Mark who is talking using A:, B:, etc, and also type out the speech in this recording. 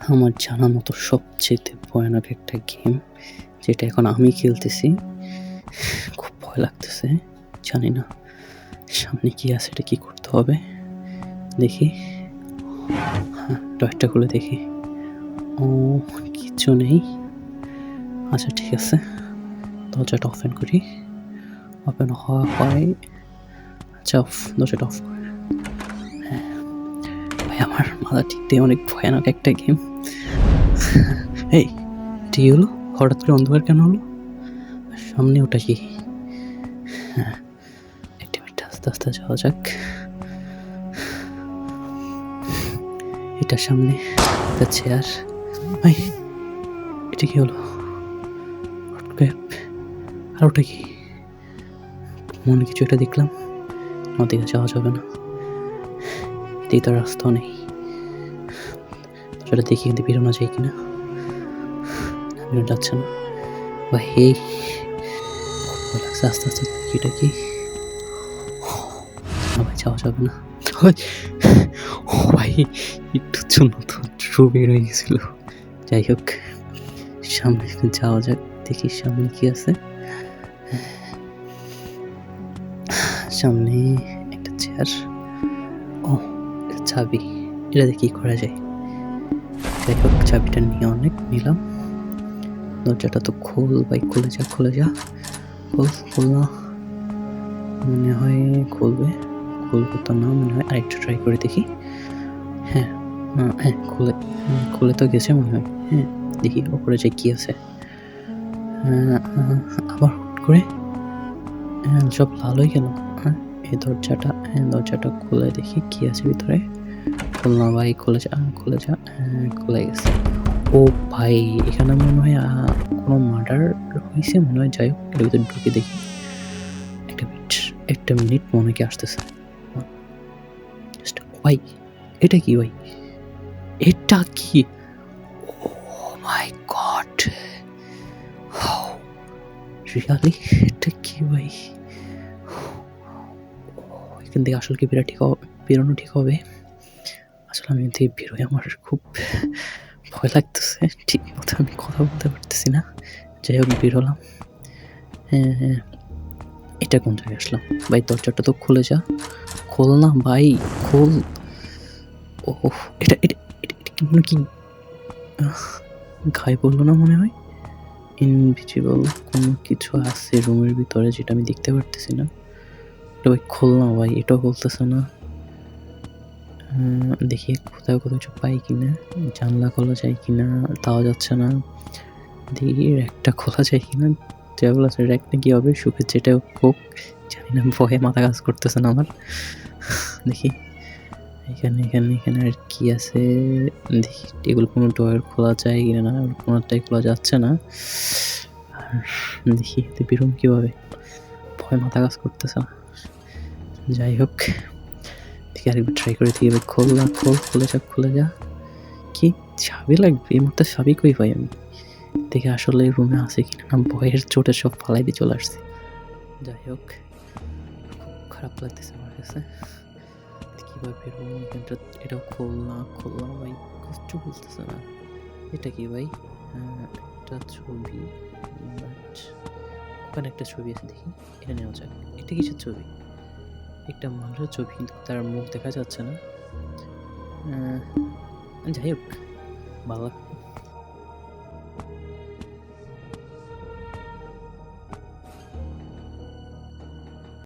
A: আমার জানা মতো সবচেয়ে ভয়ানক একটা গেম যেটা এখন আমি খেলতেছি। খুব ভয় লাগতেছে, জানি না সামনে কি আছে, এটা কি করতে হবে। দেখি। হ্যাঁ ডয়টা খুলে দেখি। ও, কিছু নেই। আচ্ছা ঠিক আছে। দরজাটা ওপেন করি। ওপেন হওয়া হয় আচ্ছা দরজাটা অফ করে। ভাই আমার মাথা ঠিক দিয়ে অনেক ভয়ানক একটা গেম এই, এটি হলো? হঠাৎ করে অন্ধকার কেন হলো? সামনে ওটা কি? হ্যাঁ একটি মিনিট আস্তে আস্তে যাওয়া যাক। এটার সামনে একটা চেয়ার ভাই এটা কি হলো? আর ওটা কি? মনে কিছু একটা দেখলাম। ওদিকে যাওয়া যাবে না। তো রাস্তাও নেই। সেটা দেখি কিন্তু বেরোনো যায় কিনা। বেরোনো যাচ্ছে না। বা লাগছে আস্তে আস্তে এটা কি? ভাই, যাওয়া যাবে না। ভাই, একটু জন্য তো বের হয়ে গেছিল। যাই হোক, সামনে যাওয়া যাক, দেখি সামনে কি আছে। সামনে একটা চেয়ার ও। এটা চাবি। এটা দিয়ে করা যায়? যাই হোক চাবিটা নিয়ে অনেক নিলাম। দরজাটা তো খোল ভাই খুলে যা খুলে যা। খোল খোল না। মনে হয় খুলবে। খুলবে তো না মনে হয় আরেকটু ট্রাই করে দেখি। হ্যাঁ হ্যাঁ খুলে হ্যাঁ, খুলে তো গেছে মনে হয়। হ্যাঁ দেখি ওপরে যে কি আছে। আবার হুট করে? হ্যাঁ সব লাল হয়ে গেল এই দরজাটা হ্যাঁ দরজাটা খুলে দেখি কি আছে ভিতরে। খুলনা ভাই খুলে যা খুলে যা হ্যাঁ খুলে গেছে। ও ভাই, এখানে মনে হয় কোনো মার্ডার হয়েছে মনে হয়। যাই হোক ভিতরে ঢুকে দেখি। একটা মিনিট একটা মিনিট মনে কি আসতেছে। ভাই, এটা কি ভাই? এটা কি? ও গড রিয়ালি এটা কি ভাই? এখান থেকে আসলে কি বেরা ঠিক বেরোনো ঠিক হবে? আসলে আমি থেকে বেরোই আমার খুব ভয় লাগতেছে। ঠিক মতো আমি কথা বলতে পারতেছি না। যাই হোক, বেরোলাম। হ্যাঁ হ্যাঁ। এটা কোন জায়গায় আসলাম? ভাই, দরজাটা তো খুলে যা। খোল না ভাই, খোল। ও এটা এটা এটা মনে কি? গায়ে বলল না মনে হয়? ইনভিজিবল কোনো কিছু আছে রুমের ভিতরে যেটা আমি দেখতে পারতেছি না। এটা ভাই খোল না ভাই, এটাও বলতেছে না। দেখি কোথাও কোথাও কিছু পাই কিনা, জানলা খোলা যায় কিনা, তাও যাচ্ছে না। দেখি র্যাকটা খোলা যায় কিনা যেগুলো আছে র্যাকটা কি হবে সুখের যেটা হোক, জানি না, ভয়ে মাথা কাজ করতেছে না আমার। দেখি, এখানে এখানে এখানে আর কি আছে? দেখি, এগুলো কোনো ডয়ের খোলা যায় কিনা না কোনোটাই খোলা যাচ্ছে না। আর দেখি বেরোম কীভাবে? ভয় মাথা কাজ করতেছে না। যাই হোক দেখি আরেকবার ট্রাই করে দেখি, এবার খোল না, খোল, খুলে যা খুলে যা। কি চাবি লাগবে? এই মুহূর্তে চাবি কই পাই আমি? দেখে আসলে রুমে আছে কিনা না, ভয়ের চোটে সব ফালাই দিয়ে চলে আসছে। যাই হোক, খুব খারাপ লাগতেছে আমার কাছে। কীভাবে বেরোবো এখানটা, এটাও খোলনা খোলনা ভাই কিচ্ছু বলতেছে না। এটা কি ভাই? একটা ছবি ওখানে একটা ছবি আছে, দেখি, এটা নেওয়া যাক। এটা কিসের ছবি? একটা মানুষের ছবি তার মুখ দেখা যাচ্ছে না। যাই হোক ভালো